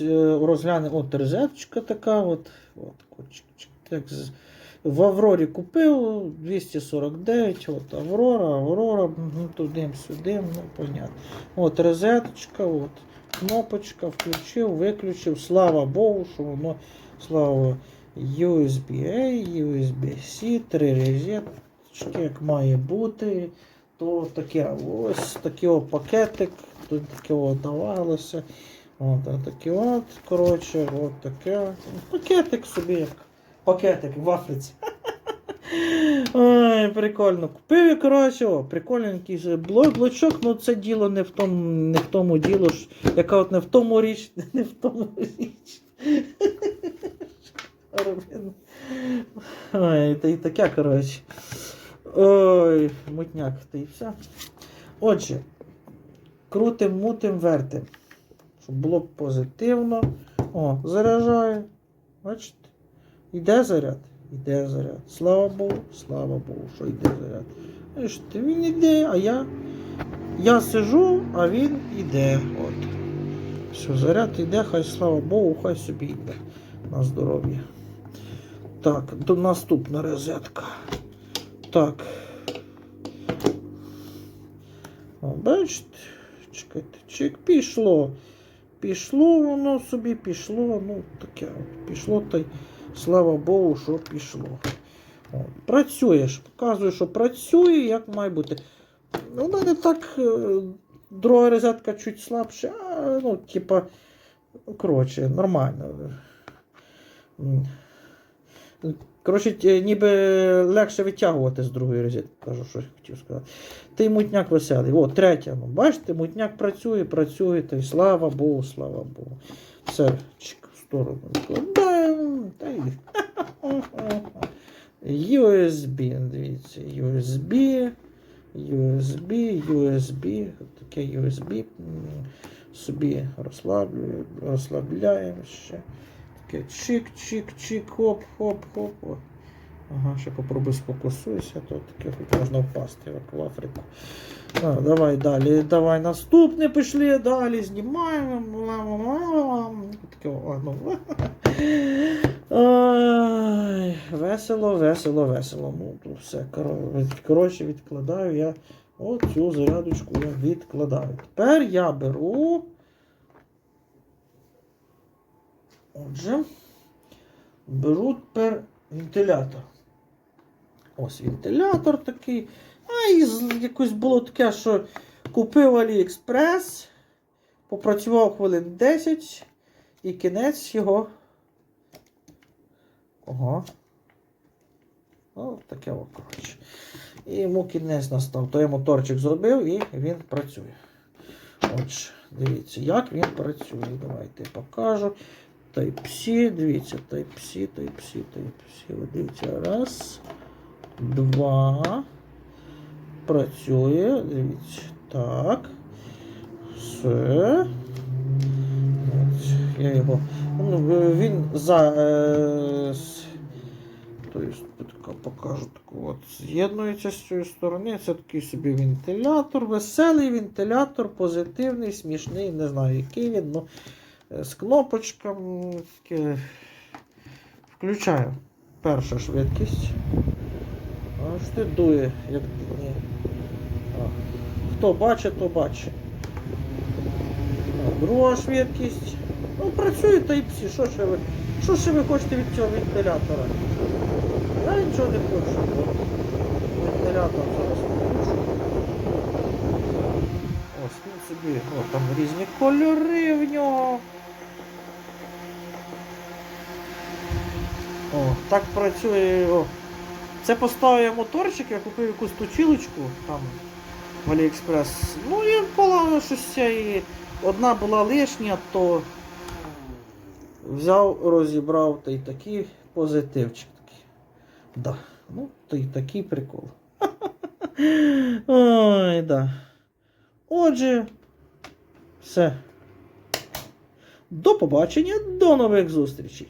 Е, Розглянемо от розеточка така. От, от, так, в Аврорі купив 249, от Аврора, Аврора, угу, туди-сюди, ну, понятно. От розеточка, от, кнопочка, включив, виключив. Слава Богу, що воно, слава USB-A, USB-C, три розеточки, як має бути. То таке, ось такий пакетик, тут таке давалося. От, такі от, коротше, от таке. Пакетик собі як. Пакетик в Африці. Ой, прикольно. Купив коротше, о, прикольненький блочок, ну це діло не в тому, не в тому діло, ж, яка от не в тому річ, не в тому річ. Ой, та й таке, коротше. Ой, мутняк, та й все. Отже, крутим, мутим, вертим. Щоб було позитивно. О, заряджаю. Бачите? Йде заряд? Йде заряд. Слава Богу, слава Богу, що йде заряд. Бачите, він йде, а я. Я сижу, а він йде. От. Все, заряд йде, хай слава Богу, хай собі йде. На здоров'я. Так, до наступна розетка. Так. О, бачите? Чекайте, чек пішло. Пішло воно собі, пішло, ну таке. Пішло та й слава Богу, що пішло. Працюєш, показує, що працює, як має бути. Ну, У мене так е, друга розетка чуть слабше, а ну, типа, ну, коротше, нормально. Коротше, ніби легше витягувати з другої розетки, кажу, що я хотів сказати. Й мутняк веселий. О, третя. Ну, бачите, мутняк працює, працює, та й слава Богу, слава Богу. Все, чик, в сторону відкладаємо. Та й... USB, дивіться, USB, USB, USB, таке USB. Собі розслаблюємо, розслабляємо ще. Таке чик-чик-чик, хоп-хоп-хоп. Ага, ще попробуй сфокусуйся, то таке хоч можна впасти, як в Африку. А, давай далі, давай наступне пішли, далі знімаємо. Таке, о, ну. Ай, весело, весело, весело. Ну, то все. Коротше, відкладаю я оцю зарядочку я відкладаю. Тепер я беру. Отже, беру тепер вентилятор. Ось вентилятор такий. А і якось було таке, що купив Аліекспрес, попрацював хвилин 10 і кінець його. Ого. О, таке о, коротше. І йому кінець настав. То я моторчик зробив і він працює. Отже, дивіться, як він працює. Давайте покажу. Type-C, дивіться, Type-C, Type-C, Type-C. Дивіться, раз, два. Працює. Дивіться. Так. Все. Я його. Ну, він за. Тобто, покажу таку от з'єднується з цієї сторони. Це такий собі вентилятор, веселий вентилятор, позитивний, смішний, не знаю, який він. Ну, з кнопочками. Включаю. Перша швидкість. Ти дує, як ні. Хто бачить, то бачить. Друга швидкість. Ну, працює та й всі. Що ще ви? Що ще ви хочете від цього вентилятора? Я нічого не хочу. Вентилятор зараз включу. Ось він собі. О, там різні кольори в нього. О, так працює. О. Це поставив я моторчик, я купив якусь точилочку там в Аліекспрес. Ну і була щось і одна була лишня, то взяв, розібрав та й такий позитивчик такий. Да. Ну, то й такий прикол. Ой, да. Отже, все. До побачення, до нових зустрічей.